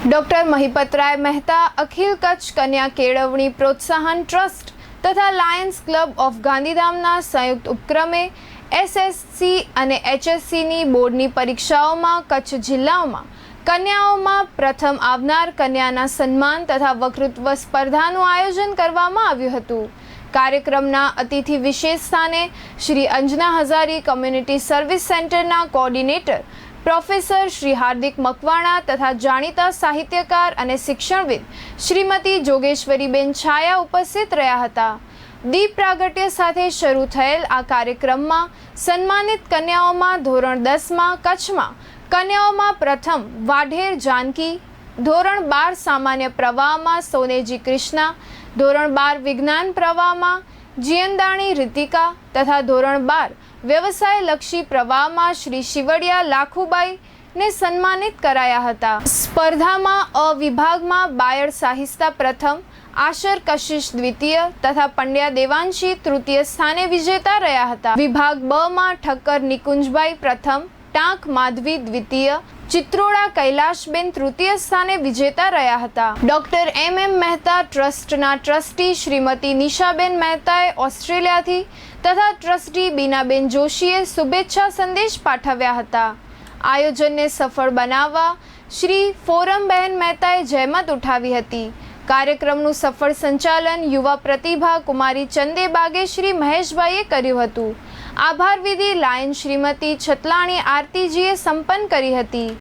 Doctor Mahipatray Mehta અખિલ કચ્છ કન્યા કેળવણી પ્રોત્સાહન ટ્રસ્ટ તથા લાયન્સ ક્લબ ઓફ ગાંધીધામના સંયુક્ત ઉપક્રમે એસએસસી અને એચએસસીની બોર્ડની પરીક્ષાઓમાં કચ્છ જિલ્લાઓમાં કન્યાઓમાં પ્રથમ આવનાર કન્યાના સન્માન તથા વક્તૃત્વ સ્પર્ધાનું આયોજન કરવામાં આવ્યું હતું. કાર્યક્રમના અતિથિ વિશેષ સ્થાને શ્રી અંજના હઝારી કમ્યુનિટી સર્વિસ સેન્ટરના કોઓર્ડિનેટર પ્રોફેસર શ્રી હાર્દિક મકવાણા તથા જાણીતા સાહિત્યકાર અને શિક્ષણવિદ શ્રીમતી જોગેશ્વરીબેન છાયા ઉપસ્થિત રહ્યા હતા. દીપ પ્રાગટ્ય સાથે શરૂ થયેલ આ કાર્યક્રમમાં સન્માનિત કન્યાઓમાં ધોરણ દસમાં કચ્છમાં, કન્યાઓમાં પ્રથમ વાઢેર જાનકી, ધોરણ બાર સામાન્ય પ્રવાહમાં સોનેજી કૃષ્ણા, ધોરણ બાર વિજ્ઞાન પ્રવાહમાં જીયંદાણી રીતિકા તથા ધોરણ બાર વ્યવસાયલક્ષી પ્રવાહમાં શ્રી શિવડિયા લાખુબાઈ ને સન્માનિત કરાયા હતા. સ્પર્ધામાં અ વિભાગમાં બાયડ સાહિસ્તા પ્રથમ, આશર કશિશ દ્વિતીય તથા પંડ્યા દેવાંશી તૃતીય સ્થાને વિજેતા રહ્યા હતા. વિભાગ બ માં ઠક્કર નિકુંજભાઈ પ્રથમ, ટાંક માધવી દ્વિતીય ચિત્રોડા કૈલાશબેન તૃતીય સ્થાને વિજેતા રહ્યા હતા. ડોક્ટર એમ એમ મહેતા ટ્રસ્ટના ટ્રસ્ટી શ્રીમતી નિશાબેન મહેતાએ ઓસ્ટ્રેલિયાથી તથા ટ્રસ્ટી બીનાબેન જોશીએ શુભેચ્છા સંદેશ પાઠવ્યા હતા. આયોજનને સફળ બનાવવા શ્રી ફોરમબહેન મહેતાએ જહેમત ઉઠાવી હતી. કાર્યક્રમનું સફળ સંચાલન યુવા પ્રતિભા કુમારી ચંદે બાગે શ્રી મહેશભાઈએ કર્યું હતું. આભાર વિધિ લાયન શ્રીમતી છતલાણી આરતીજીએ સંપન્ન કરી હતી.